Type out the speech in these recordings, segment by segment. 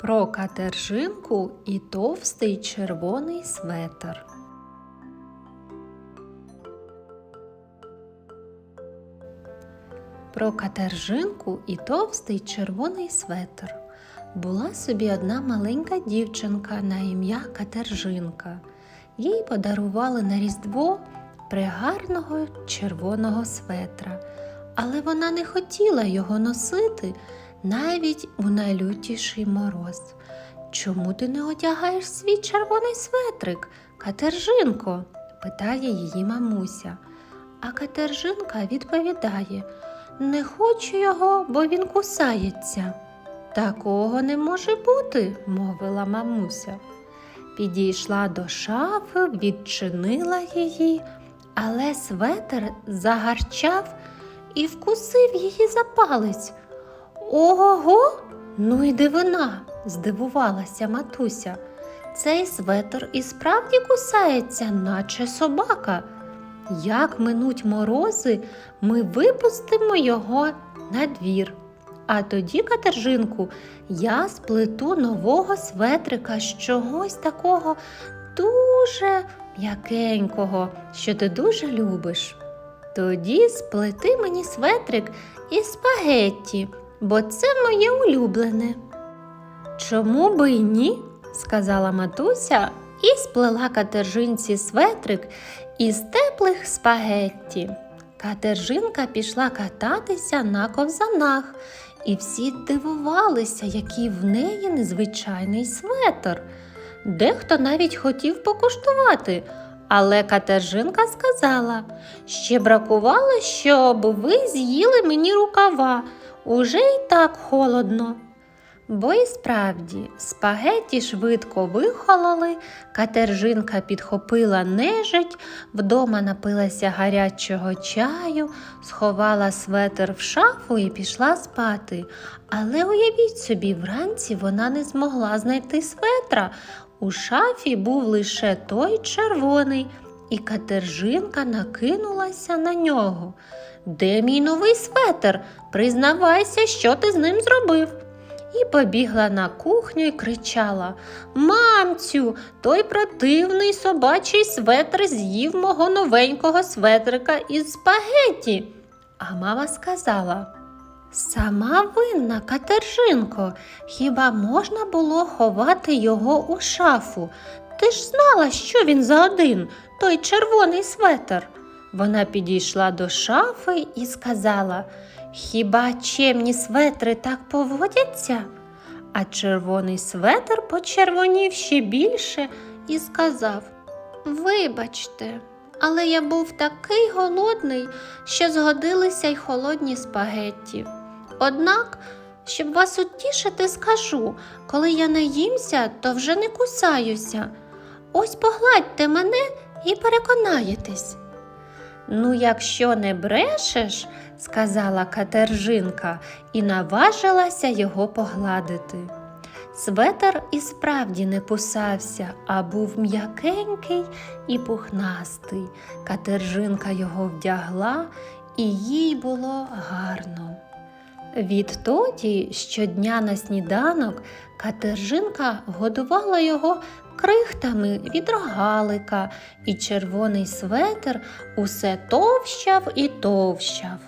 Про катержинку і товстий червоний светр. Про катержинку і товстий червоний светр. Була собі одна маленька дівчинка на ім'я Катержинка. Їй подарували на Різдво пригарного червоного светра, але вона не хотіла його носити навіть у найлютіший мороз. Чому ти не одягаєш свій червоний светрик, Катержинко? питає її мамуся. А Катержинка відповідає Не хочу його, бо він кусається. Такого не може бути, мовила мамуся. Підійшла до шафи, відчинила її, але светр загарчав і вкусив її за палець. Ого, ну й дивина, здивувалася матуся. Цей светр і справді кусається, наче собака. Як минуть морози, ми випустимо його на двір. А тоді, Катержинку, я сплету нового светрика з чогось такого дуже м'якенького, що ти дуже любиш. Тоді сплети мені светрик із спагетті, бо це моє улюблене. Чому би й ні? сказала матуся і сплела катержинці светрик із теплих спагетті. Катержинка пішла кататися на ковзанах, і всі дивувалися, який в неї незвичайний светр. Дехто навіть хотів покуштувати, але Катержинка сказала, ще бракувало, щоб ви з'їли мені рукава, уже й так холодно. Бо і справді спагеті швидко вихололи, катержинка підхопила нежить, вдома напилася гарячого чаю, сховала светр в шафу і пішла спати. Але уявіть собі, вранці вона не змогла знайти светра. У шафі був лише той червоний, і катержинка накинулася на нього. Де мій новий светр? Признавайся, що ти з ним зробив і побігла на кухню і кричала Мамцю, той противний собачий светр з'їв мого новенького светрика із спагеті. А мама сказала Сама винна, Катержинко, хіба можна було ховати його у шафу? Ти ж знала, що він за один, той червоний светр. Вона підійшла до шафи і сказала Хіба чемні светри так поводяться? А червоний светр почервонів ще більше і сказав Вибачте, але я був такий голодний, що згодилися й холодні спагетті. Однак, щоб вас утішити, скажу, коли я наїмся, то вже не кусаюся. Ось погладьте мене і переконаєтесь. Ну, якщо не брешеш, сказала Катержинка і наважилася його погладити. Светер і справді не кусався, а був м'якенький і пухнастий. Катержинка його вдягла, і їй було гарно. Відтоді щодня на сніданок Катержинка годувала його крихтами від рогалика, і червоний светр усе товщав і товщав.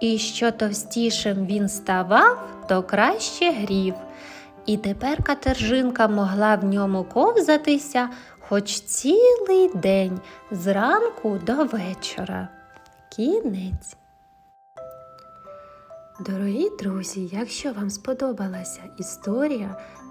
І що товстішим він ставав, то краще грів. І тепер катержинка могла в ньому ковзатися хоч цілий день зранку до вечора. Кінець. Дорогі друзі, якщо вам сподобалася історія,